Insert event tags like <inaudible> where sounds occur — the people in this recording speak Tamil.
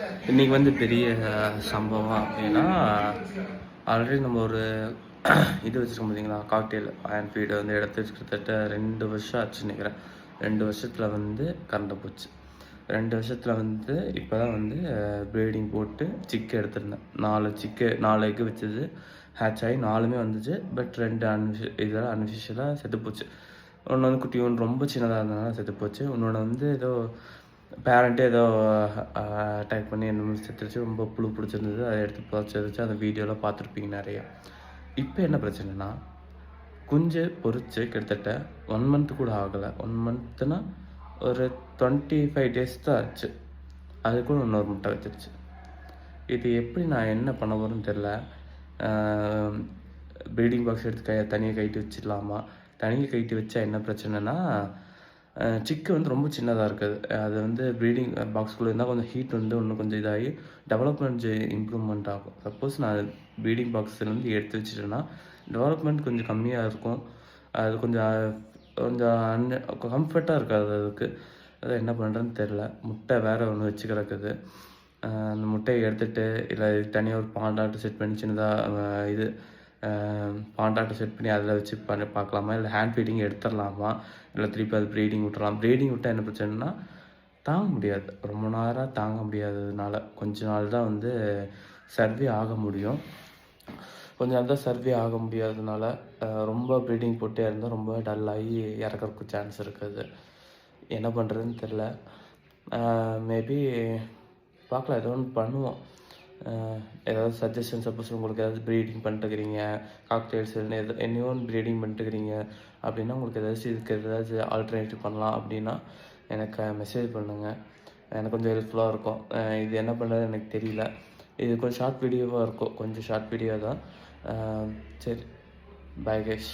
இன்றைக்கி வந்து பெரிய சம்பவம் அப்படின்னா ஆல்ரெடி நம்ம ஒரு <clears throat> இது வச்சுருக்கோம் பார்த்தீங்களா காக்டெயில் அயன் ஃபீடு வந்து எடுத்து கிட்டத்தட்ட ரெண்டு வருஷம் ஆச்சு நினைக்கிறேன். ரெண்டு வருஷத்தில் வந்து கறந்து போச்சு. ரெண்டு வருஷத்தில் வந்து இப்போ தான் வந்து ப்ரீடிங் போட்டு சிக்கு எடுத்திருந்தேன். நாலு சிக்கு நாலு எக்கு வச்சது. ஹேட்ச் ஆகி நாலுமே வந்துச்சு. பட் ரெண்டு அன்ஃபி இதெல்லாம் அன்ஃபிஷியலாக செத்து போச்சு ஒன்று வந்து குட்டி ஒன்று ரொம்ப சின்னதாக இருந்ததுனால செத்து போச்சு இன்னொன்று வந்து ஏதோ பேரண்ட்டே ஏதோ அட்டாக் பண்ணி என்ன செத்துருச்சு ரொம்ப புழு பிடிச்சிருந்தது. அதை எடுத்து புதைச்சிருச்சு அந்த வீடியோலாம் பார்த்துருப்பீங்க நிறையா. இப்போ என்ன பிரச்சனைனா குஞ்சு பொரிச்சு கிட்டத்தட்ட ஒன் மந்த் கூட ஆகலை. ஒன் மந்த்னா ஒரு டுவெண்ட்டி ஃபைவ் டேஸ் தான் ஆச்சு. அது கூட இன்னொரு முட்டை வச்சிருச்சு. இது எப்படி நான் என்ன பண்ண போகிறேன்னு தெரில ப்ரீடிங் பாக்ஸ் எடுத்து கை தனியாக கைட்டு வச்சிடலாமா? தனியாக கைட்டு வச்சா என்ன பிரச்சனைனா சிக்கு வந்து ரொம்ப சின்னதாக இருக்குது. அது வந்து ப்ரீடிங் பாக்ஸ்குள்ளே இருந்தால் கொஞ்சம் ஹீட் வந்து இன்னும் கொஞ்சம் இதாகி டெவலப்மெண்ட் இம்ப்ரூவ்மெண்ட் ஆகும். சப்போஸ் நான் ப்ரீடிங் பாக்ஸ்லேருந்து எடுத்து வச்சிட்டேன்னா டெவலப்மெண்ட் கொஞ்சம் கம்மியாக இருக்கும். அது கொஞ்சம் கொஞ்சம் அன் கம்ஃபர்ட்டாக இருக்காது அதுக்கு. அதை என்ன பண்ணுறேன்னு தெரில முட்டை வேறு ஒன்று வச்சு கிடக்குது. அந்த முட்டையை எடுத்துகிட்டு இல்லை தனியாக ஒரு பாண்டாட்டு செட் பண்ணி சின்னதாக இது பாண்டாட்டு செட் பண்ணி அதில் வச்சு பண்ணி பார்க்கலாமா? இல்லை ஹேண்ட் ஃபீடிங் எடுத்துடலாமா? இல்லை திருப்பி அது ப்ரீடிங் விட்டுறலாம் ப்ரீடிங் விட்டால் என்ன பிரச்சனைனா தாங்க முடியாது. ரொம்ப நேரம் தாங்க முடியாததுனால கொஞ்ச நாள் தான் வந்து சர்வே ஆக முடியும். கொஞ்ச நாள் தான் சர்வே ஆக முடியாததுனால ரொம்ப ப்ரீடிங் போட்டே இருந்தால் ரொம்ப டல்லாகி இறக்கறதுக்கு சான்ஸ் இருக்குது. என்ன பண்ணுறதுன்னு தெரில மேபி பார்க்கலாம். ஏதோ ஒன்று பண்ணுவோம். ஏதாவது சஜஷன் சப்போஸ் உங்களுக்கு ஏதாவது ப்ரீடிங் பண்ணிட்டுக்கிறீங்க காக்டெயில்ஸ் எது எனி ஒன் ப்ரீடிங் பண்ணிட்டுக்கிறீங்க அப்படின்னா உங்களுக்கு ஏதாச்சும் இதுக்கு ஏதாச்சும் ஆல்டர்னேட்டிவ் பண்ணலாம் அப்படின்னா எனக்கு மெசேஜ் பண்ணுங்கள் எனக்கு கொஞ்சம் ஹெல்ப்ஃபுல்லாக இருக்கும். இது என்ன பண்ணுறது எனக்கு தெரியல. இது கொஞ்சம் ஷார்ட் வீடியோவாக இருக்கும். கொஞ்சம் ஷார்ட் வீடியோ தான். சரி. Bye guys